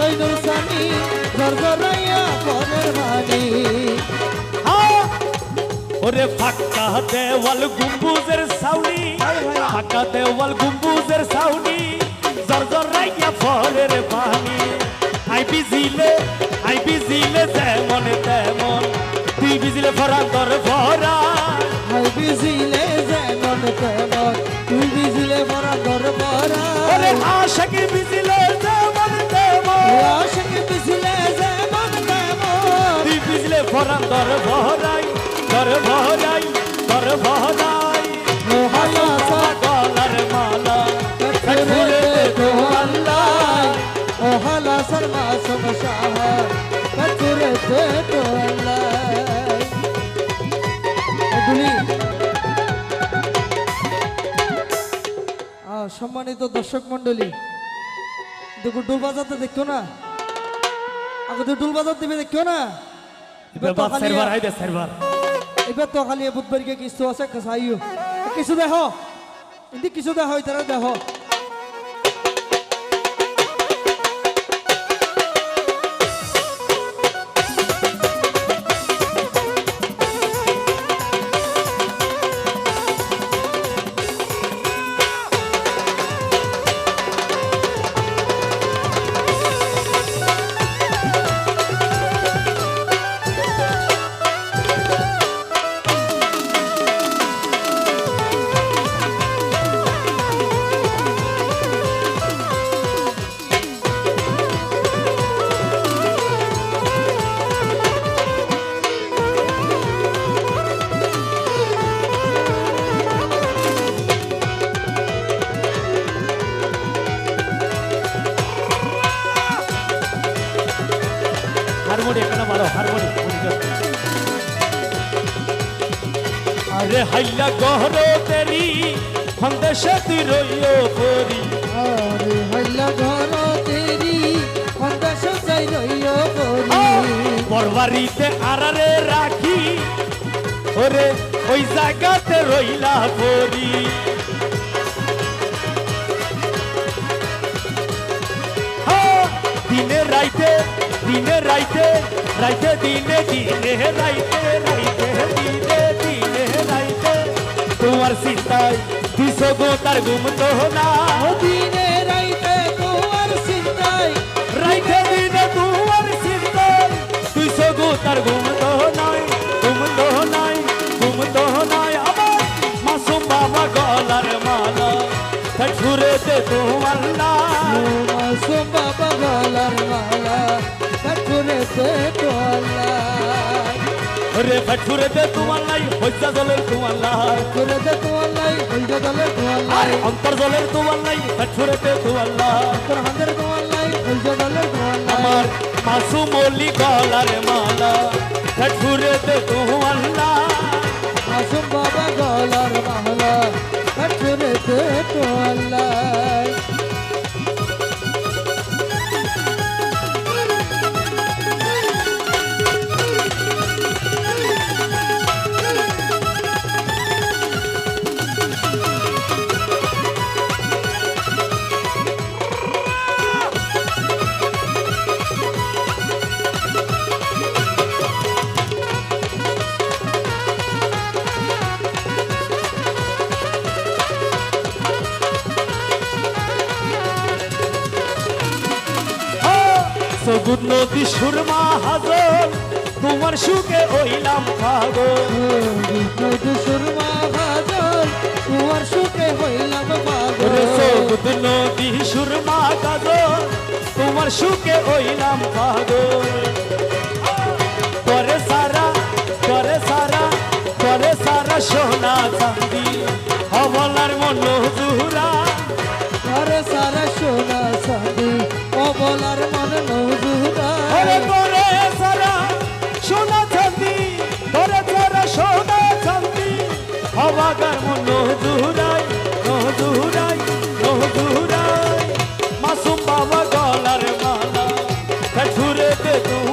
তৈনুর সানি জর্জরাইয়া পরের হ্যাঁ। ওরে ফাঁকা দেওয়াল গুম্বুজের সাউনি ফাঁকা দেওয়াল গুম্বুজের সাউনি জর্জর রাইয়া ফলের পানি আই বিজিলে আই বিজিলে যেমন তেমন তুই বিজিলে ফরা তোর ভরা। হাই বিজিলে যেমন তেমন তুই বিজিলে ঘর ভরা। ওরে আশাকে বিজিলে তোর ভরাই মোহালা গলার মালা কচুরে তো আল্লাহ। মোহালা শর্মা কচুরে তো সম্মানিত দর্শক মন্ডলী দেখো ডুল বাজাতে দেখো না? আগে তো ডুল দিবে দেখো না? এবার আইবে এবার তো খালি বুধবারকে কিছু আছে খাইও কিছু দেখো এদি কিছু দেখো তারা দেখো মারো হারমোনি আরে হাইলা গহর তেরি সন্দেশে তুই রইও পরি। আরে হইলা ঘর তেরি সন্দেশ চাই রইও করি বরবারিতে আরারে রাখি ওরে ওই জায়গাতে রইলা পরি। হ্যাঁ, দিনে রাইতে দিনে রাইতে রাইতে দিনে দিনে রাইতে রাইতে দিনে দিনে রাইতে। তোমার চিন্তায় দিশো গো তার ঘুম তো না দিনে রাইতে তোমার চিন্তায় রাইতে দিনে তোমার চিন্তায় দিশো গো তার ঘুম তো নাই ঘুম তো নাই ঘুম তো নাই আমার মাসুম বাবা গলার মালা ছুড়েতে তোমার না রে ফেটুরেতে তোমার নাই হইসা জলের তোমার নাই। কাকুরে তে তোলাই হইজা দলে তোলাই আর অন্তর জলের তোমার নাই ফেটুরেতে তোমার নাই। তোর হাতের তোলাই হইজা দলে তোলাই আমার মাসুম মলি গলার মালা ফেটুরেতে তোমার নাই। মাসুম বাবা গলার মালা কাকুরে তে তোলাই সবুজ নদী সুরমা হাজল তোমার সুখে ওইলাম পাগল। নদী সুরমা ভাজল তোমার সুখে হইলাম পাগল। সবুজ নদী সুরমা কাজল তোমার সুখে ওইলাম পাগল। করে সারা করে সারা করে সারা সোনা বাগার মন দুহুরাই নহ দুহুরাই নহ দুহুরাই মাসুম বাবা গলার মালা ছুরে দে দুহুরাই